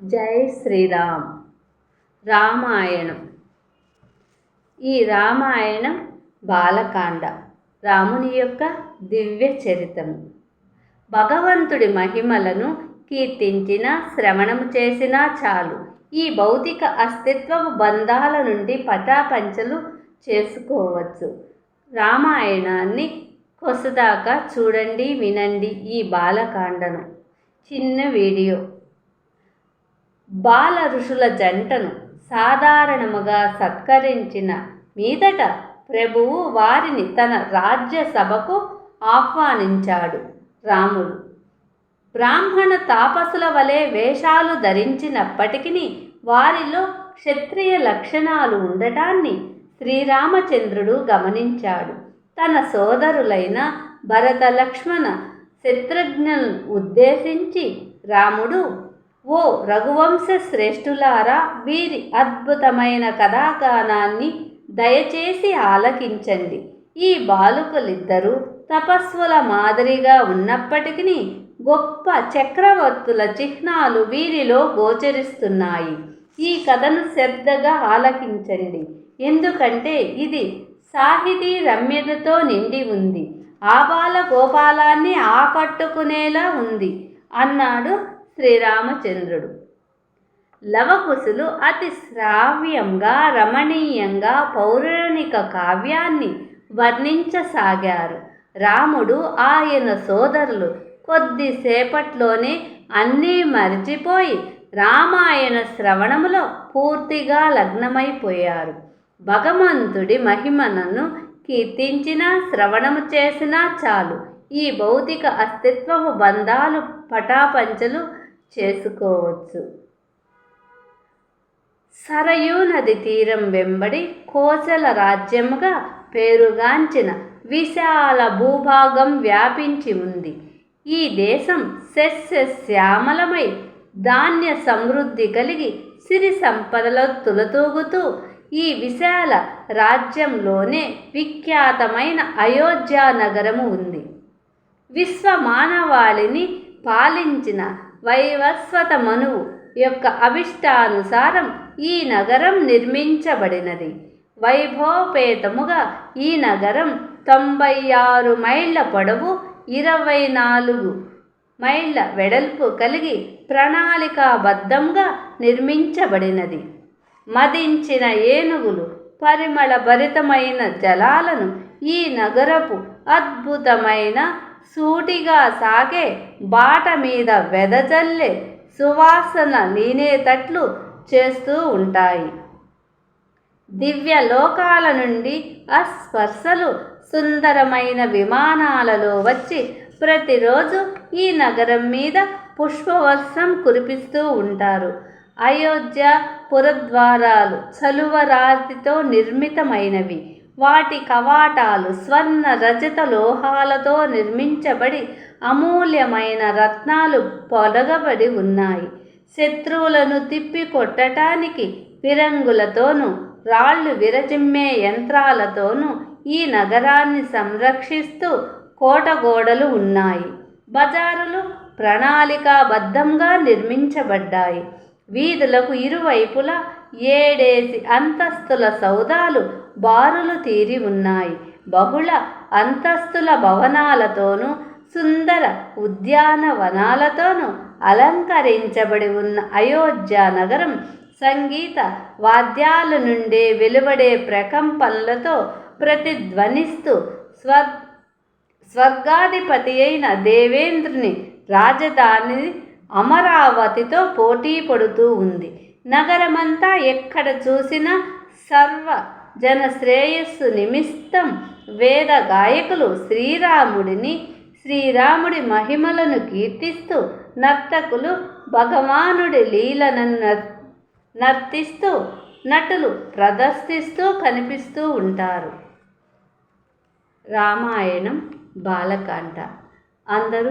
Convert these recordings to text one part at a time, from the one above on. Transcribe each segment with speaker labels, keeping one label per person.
Speaker 1: జై శ్రీరామ్. రామాయణం. ఈ రామాయణం బాలకాండ రాముని యొక్క దివ్య చరితము. భగవంతుడి మహిమలను కీర్తించిన శ్రవణము చేసినా చాలు. ఈ భౌతిక అస్తిత్వపు బంధాల నుండి పటాపంచలు చేసుకోవచ్చు. రామాయణాన్ని కొసదాకా చూడండి వినండి ఈ బాలకాండను. చిన్న వీడియో. బాల ఋషుల జంటను సాధారణముగా సత్కరించిన మీదట ప్రభువు వారిని తన రాజ్యసభకు ఆహ్వానించాడు రాముడు. బ్రాహ్మణ తాపసుల వలె వేషాలు ధరించినప్పటికీ వారిలో క్షత్రియ లక్షణాలు ఉండటాన్ని శ్రీరామచంద్రుడు గమనించాడు. తన సోదరులైన భరత లక్ష్మణ శత్రుఘ్నను ఉద్దేశించి రాముడు ఓ రఘువంశ శ్రేష్ఠులారా వీరి అద్భుతమైన కథాగానాన్ని దయచేసి ఆలకించండి. ఈ బాలుకలిద్దరూ తపస్సుల మాదిరిగా ఉన్నప్పటికీ గొప్ప చక్రవర్తుల చిహ్నాలు వీరిలో గోచరిస్తున్నాయి. ఈ కథను శ్రద్ధగా ఆలకించండి. ఎందుకంటే ఇది సాహితీ రమ్యతతో నిండి ఉంది. ఆబాల గోపాలాన్ని ఆకట్టుకునేలా ఉంది. అన్నాడు శ్రీరామచంద్రుడు. లవకుశులు అతి శ్రావ్యంగా రమణీయంగా పౌరాణిక కావ్యాన్ని వర్ణించసాగారు. రాముడు ఆయన సోదరులు కొద్దిసేపట్లోనే అన్నీ మరిచిపోయి రామాయణ శ్రవణములో పూర్తిగా లగ్నమైపోయారు. భగవంతుడి మహిమనను కీర్తించినా శ్రవణము చేసినా చాలు. ఈ భౌతిక అస్తిత్వపు బంధాలు పటాపంచలు చేసుకోవచ్చు. సరయూ నది తీరం వెంబడి కోసల రాజ్యముగా పేరుగాంచిన విశాల భూభాగం వ్యాపించి ఉంది. ఈ దేశం సస్యశ్యామలమై ధాన్య సమృద్ధి కలిగి సిరి సంపదలో తులతూగుతూ ఈ విశాల రాజ్యంలోనే విఖ్యాతమైన అయోధ్య నగరము ఉంది. విశ్వ మానవాళిని పాలించిన వైవస్వత మనువు యొక్క అభిష్టానుసారం ఈ నగరం నిర్మించబడినది. వైభవపేతముగా ఈ నగరం తొంభై ఆరు మైళ్ళ పొడవు ఇరవై నాలుగు మైళ్ళ వెడల్పు కలిగి ప్రణాళికాబద్ధంగా నిర్మించబడినది. మదించిన ఏనుగులు పరిమళ భరితమైన జలాలను ఈ నగరపు అద్భుతమైన సూటిగా సాగే బాట మీద వెదజల్లే సువాసన లీనేటట్లు చేస్తూ ఉంటాయి. దివ్య లోకాల నుండి అస్పర్శలు సుందరమైన విమానాలలో వచ్చి ప్రతిరోజు ఈ నగరం మీద పుష్పవర్షం కురిపిస్తూ ఉంటారు. అయోధ్య పురద్వారాలు చలువరాతితో నిర్మితమైనవి. వాటి కవాటాలు స్వర్ణ రజత లోహాలతో నిర్మించబడి అమూల్యమైన రత్నాలు పొదగబడి ఉన్నాయి. శత్రువులను తిప్పి కొట్టడానికి విరంగులతోనూ రాళ్ళు విరజిమ్మే యంత్రాలతోనూ ఈ నగరాన్ని సంరక్షిస్తూ కోటగోడలు ఉన్నాయి. బజారులు ప్రణాళికాబద్ధంగా నిర్మించబడ్డాయి. వీధులకు ఇరువైపులా ఏడేసి అంతస్తుల సౌదాలు బారులు తీరి ఉన్నాయి. బహుళ అంతస్తుల భవనాలతోనూ సుందర ఉద్యానవనాలతోనూ అలంకరించబడి ఉన్న అయోధ్య నగరం సంగీత వాద్యాల నుండి వెలువడే ప్రకంపనలతో ప్రతిధ్వనిస్తూ స్వ స్వర్గాధిపతి అయిన దేవేంద్రుని రాజధాని అమరావతితో పోటీ పడుతూ ఉంది. నగరమంతా ఎక్కడ చూసినా సర్వ జన శ్రేయస్సు నిమిత్తం వేద గాయకులు శ్రీరాముడిని శ్రీరాముడి మహిమలను కీర్తిస్తూ నర్తకులు భగవానుడి లీలను నర్తిస్తూ నటులు ప్రదర్శిస్తూ కనిపిస్తూ ఉంటారు. రామాయణం బాలకాండ. అందరూ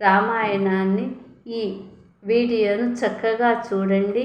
Speaker 1: రామాయణాన్ని ఈ వీడియోను చక్కగా చూడండి.